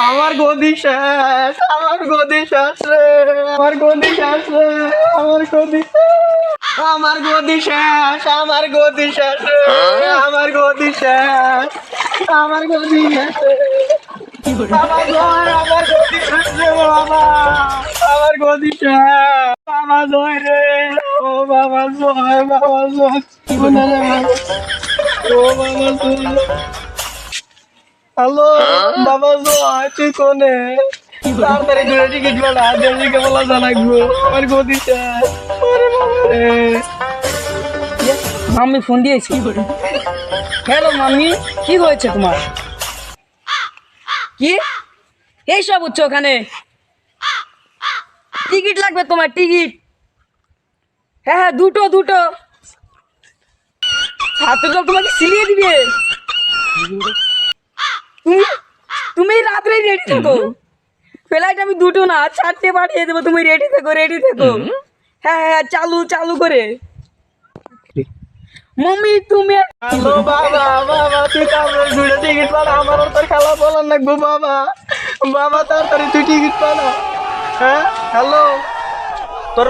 আমার গদি শেষ আমার গদি শেষ রে আমার গদি শেষ রে আমার গদি আমার গদি শেষ আমার গদি শেষ রে আমার গদি শেষ আমার গদি শেষ। আমার জয়, আমার গদি শেষ বাবা আমার গদি শেষ বাবা জয় রে ও বাবা জয় বাবা জয়? ও বাবা জয় হ্যালো বাবা জয় তুই কোনে? তাড়াতাড়ি করে টিকিট বানা দেরিকে বলা জানাগবো আমার রে। মাম্মি ফোন দিয়েছি। হ্যালো মাম্মি কি হয়েছে তোমার? কি? এইসব হচ্ছে ওখানে? টিকিট লাগবে তোমার টিকিট। হ্যাঁ হ্যাঁ দুটো দুটো। ছাত্রদল তোমাকে সিলিয়ে দিবে। তুমি তুমি রাত্রে রেডি থাকো। ফ্লাইট আমি দুটো না চারটে পাঠিয়ে দেবো তুমি রেডি থেকো রেডি থেকো। হ্যাঁ হ্যাঁ চালু চালু করে। মম্মি তুমি হ্যালো বাবা বাবা তুই তাড়াতাড়ি ঘুরে টিকিট বানা আমার তোর খেলা বলার লাগবো বাবা। বাবা তাড়াতাড়ি তুই টিকিট বানা হ্যাঁ হ্যালো। তোর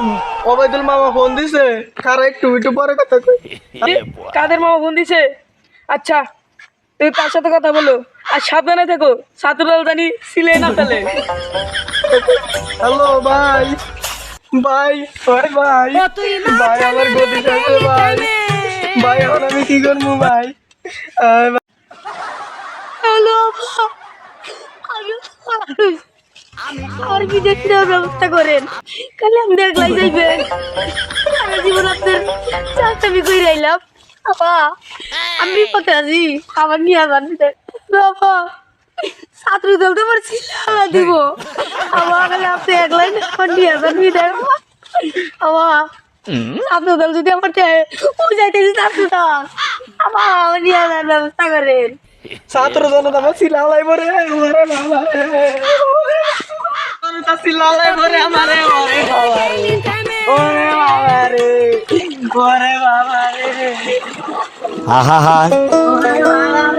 ওবায়দুল মামা ফোন দিছে? খারা একটু একটু পরে কথা কই। কাদের মামা ফোন দিছে? আচ্ছা তুমি তার সাথে কথা বলো? আর সাবধানে থেকো ছাত্রদল জানি সিলে না তাহলে হ্যালো ভাই ভাই ওরে ভাই ভাই আমার গতি শেষে ভাই ভাই এখন আমি কি করব ভাই ভাই। হ্যালো আমার কি দেখতে ব্যবস্থা করেন? কালে আমি দেখলাই যাইবেন সারা জীবন আপনার চাকরি করে রাইলাম বাবা আমি বিপদে আছি। আমার নিয়ে আবার বাবা ছাত্রী দল তো আমার ছিলা দিব। আমার আপনি একলাই না আমার নিয়ে ছাত্র দল যদি আমার ও যাইতেছি ছাত্র দল আমার নিয়ে আসার ব্যবস্থা করেন। ছাত্র জনতা আমার বাবা। জনতা সিলালাই পরে আমারে ওরে বাবা। ওরে বাবা রে ওরে বাবা রে। আহা